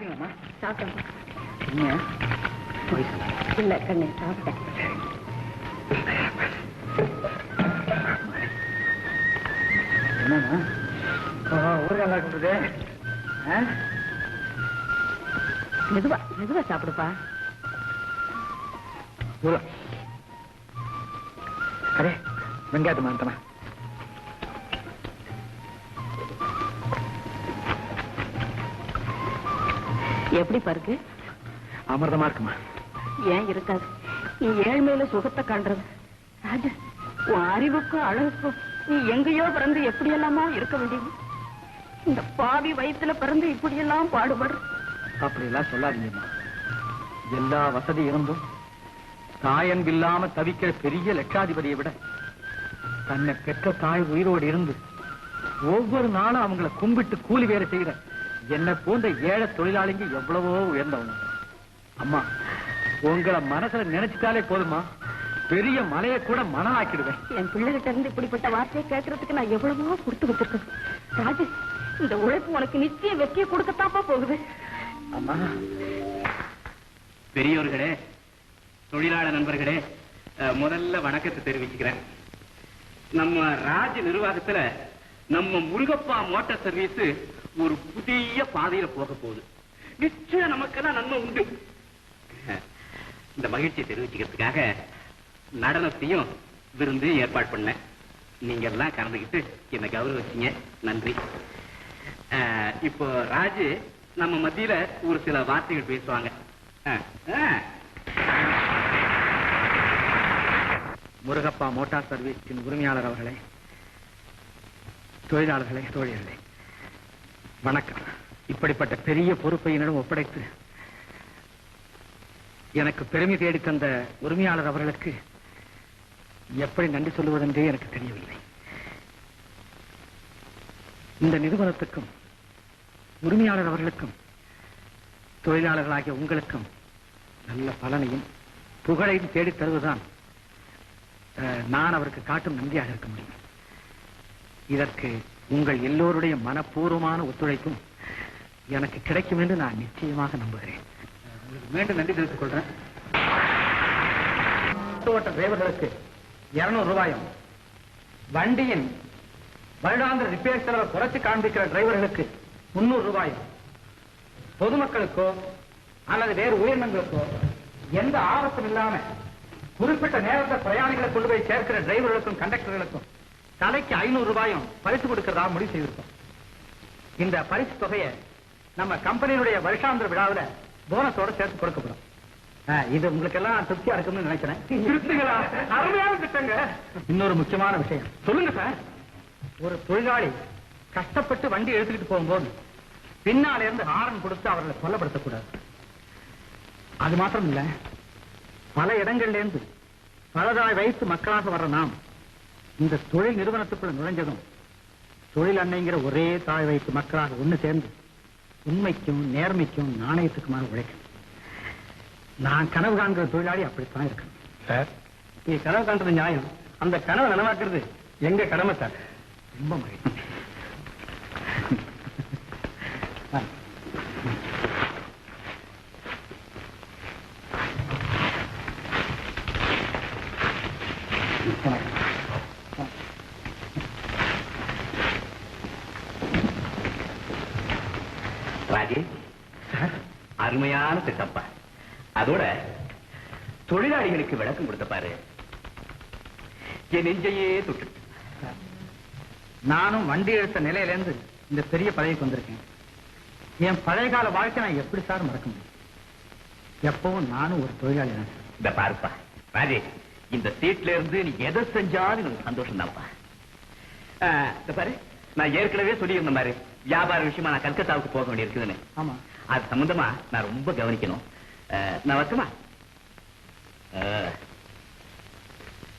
சாப்பிட்டீங்களாம்மா சொல்ல. இல்ல கண்ணு சாப்பிட்டேன். என்னம்மா? ஊறுகாய் இருக்குது மெதுவா மெதுவா சாப்பிடுப்பா. அரே வெங்காயத்தை மாத்தமா எப்படி பருக்கு? அமிர்தமா இருக்குமா? ஏன் இருக்காது. நீ ஏழ்மையில சுகத்தை காண்றது. ராஜு உன் அறிவுக்கும் அழகுக்கும் நீ எங்கேயோ பிறந்து எப்படி எல்லாமா இருக்க வேண்டியது. இந்த பாவி வயித்துல பிறந்து இப்படியெல்லாம் பாடுபடு. அப்படி எல்லாம் சொல்லாதீங்கம்மா. எல்லா வசதி இருந்தும் தாயன்பில்லாம தவிக்கிற பெரிய லட்சாதிபதியை விட தன்னை பெற்ற தாய் உயிரோடு இருந்து ஒவ்வொரு நாளும் அவங்கள கும்பிட்டு கூலி வேற செய்யற என்ன போன்ற ஏழை தொழிலாளிங்க எவ்வளவோ உயர்ந்தவங்க. அம்மா உங்களை மனசுல நினைச்சிட்டாலே போதுமா பெரிய மலையை கூட மணலாக்கிடுவேன். என் பிள்ளைகிட்ட இருந்து இப்படிப்பட்ட வார்த்தையை கேட்கறதுக்கு நான் எவ்வளவோ கொடுத்து வச்சிருக்கேன். ராஜு இந்த உழைப்பு உனக்கு நிச்சயம் வெற்றியை கொடுக்கத்தாப்பா போகுது. அம்மா பெரியோர்களே தொழிலாளர் நண்பர்களே முதல்ல வணக்கத்தை தெரிவிச்சுக்கிறேன். நம்ம ராஜ நிர்வாகத்துல நம்ம முருகப்பா மோட்டார் சர்வீஸ் ஒரு புதிய பாதையில போக போகுது. நிச்சயம் நமக்கெல்லாம் நன்மை உண்டு. இந்த மகிழ்ச்சியை தெரிவிச்சுக்கிறதுக்காக நடனத்தையும் விருந்து ஏற்பாடு பண்ணேன். நீங்க எல்லாம் கலந்துக்கிட்டு என்னை கௌரவிச்சீங்க. நன்றி. இப்போ ராஜு நம்ம மத்தியில ஒரு சில வார்த்தைகள் பேசுவாங்க. முருகப்பா மோட்டார் சர்வீஸின் உரிமையாளர் அவர்களே தொழிலாளர்களே தோழியர்களே வணக்கம். இப்படிப்பட்ட பெரிய பொறுப்பை என்னிடம் ஒப்படைத்து எனக்கு பெருமை தேடி தந்த உரிமையாளர் அவர்களுக்கு எப்படி நன்றி சொல்லுவதென்றே எனக்கு தெரியவில்லை. இந்த நிறுவனத்துக்கும் உரிமையாளர் அவர்களுக்கும் தொழிலாளர்களாகிய உங்களுக்கும் நல்ல பலனையும் புகழையும் தேடித் தருவதுதான் அஹ், நான் அவருக்கு காட்டும் நன்றியாக இருக்க முடியும். இதற்கு உங்கள் எல்லோருடைய மனப்பூர்வமான ஒத்துழைப்பும் எனக்கு கிடைக்கும் என்று நான் நிச்சயமாக நம்புகிறேன். உங்களுக்கு மீண்டும் நன்றி தெரிவித்துக் கொள்றேன் ஓட்ட டிரைவர்களுக்கு இருநூறு ரூபாயும் வண்டியின் வருடாந்திர ரிப்பேர் செலவை குறைச்சு காண்பிக்கிற டிரைவர்களுக்கு முன்னூறு ரூபாயும் பொதுமக்களுக்கோ அல்லது வேறு உயிரினங்களுக்கோ எந்த ஆபத்தும் இல்லாம குறிப்பிட்ட நேரத்தை பிரயாணிகளை கொண்டு போய் சேர்க்கிற டிரைவர்களுக்கும் கண்டக்டர்களுக்கும் தலைக்கு ஐநூறு ரூபாயும் பரிசு கொடுக்கிறதா முடிவு செய்திருக்கோம். இந்த பரிசு தொகையை நம்ம கம்பெனியினுடைய வருஷாந்திர விழாவில் போனஸோட சேர்த்து கொடுக்கப்படும். இது உங்களுக்கு எல்லாம் திருப்தியா இருக்கும்னு நினைக்கிறேன். திருப்திகளா? அருமையான திட்டங்க. இன்னொரு முக்கியமான விஷயம். சொல்லுங்க சார். ஒரு தொழிலாளி கஷ்டப்பட்டு வண்டி எடுத்துக்கிட்டு போகும்போது பின்னால இருந்து ஹாரன் கொடுத்து அவர்களை கொல்லப்படுத்தக்கூடாது. அது மாத்திரம் இல்ல. பல இடங்கள்ல இருந்து பலதாய் வைத்து மக்களாக வர்ற நாம் இந்த தொழில் நிறுவனத்துக்குள்ள நுழைஞ்சதும் தொழில் அன்னைங்கிற ஒரே தாய் வைத்து மக்களாக ஒண்ணு சேர்ந்து உண்மைக்கும் நேர்மைக்கும் நாணயத்துக்குமாக உழைக்கணும். நான் கனவு காண்கிற தொழிலாளி அப்படித்தான் இருக்கணும். சார். நீ கனவு காண்றது நியாயம். அந்த கனவை நனவாக்குறது எங்க கடமை சார்? ரொம்ப மகிழ்ச்சி. ஆ. ராஜே அருமையான திட்டப்பா. அதோட தொழிலாளிகளுக்கு விளக்கம் கொடுத்த பாரு. என் நெஞ்சையே தொட்டு. நானும் வண்டி எடுத்த நிலையில இருந்து இந்த பெரிய பதவிக்கு வந்திருக்கேன். என் பழைய கால வாழ்க்கை நான் எப்படி சார் மறக்க முடியும்? எப்பவும் நானும் ஒரு தொழிலாளி தான் இந்த பாருப்பா ராஜே இந்த சீட்ல இருந்து நீ எதை செஞ்சாலும் எனக்கு சந்தோஷம் தான்ப்பா இந்த பாரு நான் ஏற்கனவே சொல்லியிருந்த மாதிரி வியாபார விஷயமா நான் கல்கத்தாவுக்கு போக வேண்டியிருக்குதுன்னு. ஆமா. அது சம்பந்தமா நான் ரொம்ப கவனிக்கணும். நான் அஹ்,